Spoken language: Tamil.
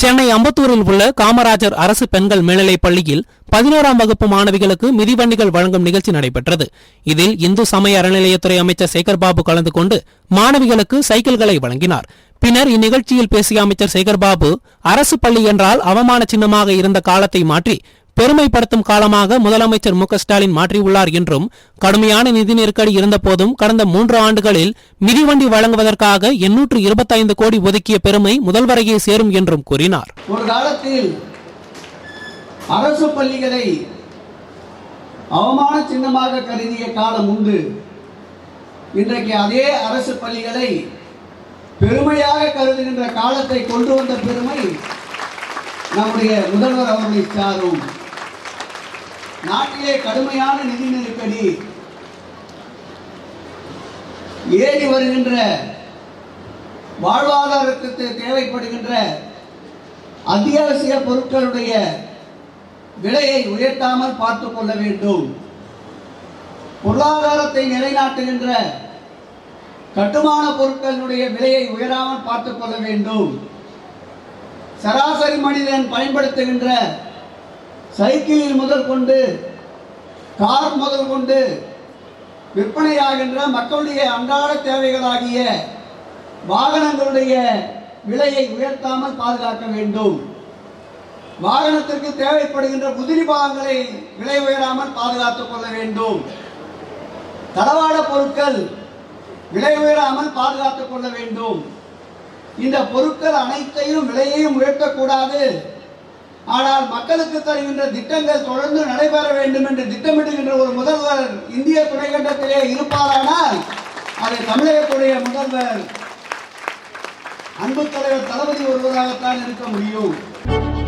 சென்னை அம்பத்தூரில் உள்ள காமராஜர் அரசு பெண்கள் மேல்நிலைப் பள்ளியில் பதினோராம் வகுப்பு மாணவிகளுக்கு மிதிவண்டிகள் வழங்கும் நிகழ்ச்சி நடைபெற்றது. இதில் இந்து சமய அறநிலையத்துறை அமைச்சர் சேகர் பாபு கலந்து கொண்டு மாணவிகளுக்கு சைக்கிள்களை வழங்கினார். பின்னர் இந்நிகழ்ச்சியில் பேசிய அமைச்சர் சேகர்பாபு அரசு பள்ளி என்றால் அவமான சின்னமாக இருந்த காலத்தை மாற்றி பெருமைப்படுத்தும் காலமாக முதலமைச்சர் மு ஸ்டாலின் மாற்றியுள்ளார் என்றும் கடுமையான நிதி நெருக்கடி இருந்தபோதும் கடந்த மூன்று ஆண்டுகளில் மிதிவண்டி வழங்குவதற்காக எண்ணூற்று இருபத்தைந்து கோடி ஒதுக்கிய பெருமை முதல்வரையே சேரும் என்றும் கூறினார். ஒரு காலத்தில் அரசு பள்ளிகளை அவமான சின்னமாக கருதிய காலம் உண்டு. இன்றைக்கு அதே அரசு பள்ளிகளை பெருமையாக கருதுகின்ற காலத்தை கொண்டு வந்த பெருமை நம்முடைய முதல்வர் அவர்களை சாரும். நாட்டிலே கடுமையான நிதி நெருக்கடி ஏறி வருகின்ற வாழ்வாதாரத்திற்கு தேவைப்படுகின்ற அத்தியாவசிய பொருட்களுடைய விலையை உயர்த்தாமல் பார்த்துக் கொள்ள வேண்டும். பொருளாதாரத்தை நிலைநாட்டுகின்ற கட்டுமான பொருட்களுடைய விலையை உயராமல் பார்த்துக் கொள்ள வேண்டும். சராசரி மனிதன் பயன்படுத்துகின்ற சைக்கிளில் முதல் கொண்டு கார் முதல் கொண்டு விற்பனையாகின்ற மக்களுடைய அன்றாட தேவைகளாகிய வாகனங்களுடைய விலையை உயர்த்தாமல் பாதுகாக்க வேண்டும். வாகனத்திற்கு தேவைப்படுகின்ற உதிரி பாகங்களை விலை உயராமல் பாதுகாத்துக் கொள்ள வேண்டும். தளவாட பொருட்கள் விலை உயராமல் பாதுகாத்துக் கொள்ள வேண்டும். இந்த பொருட்கள் அனைத்தையும் விலையையும் உயர்த்தக்கூடாது. ஆனால் மக்களுக்கு தருகின்ற திட்டங்கள் தொடர்ந்து நடைபெற வேண்டும் என்று திட்டமிடுகின்ற ஒரு முதல்வர் இந்திய துணைக்கண்டத்திலே இருப்பாரானால் அதை தமிழகத்துடைய முதல்வர் அன்பு தலைவர் தளபதி ஒருவராகத்தான் இருக்க முடியும்.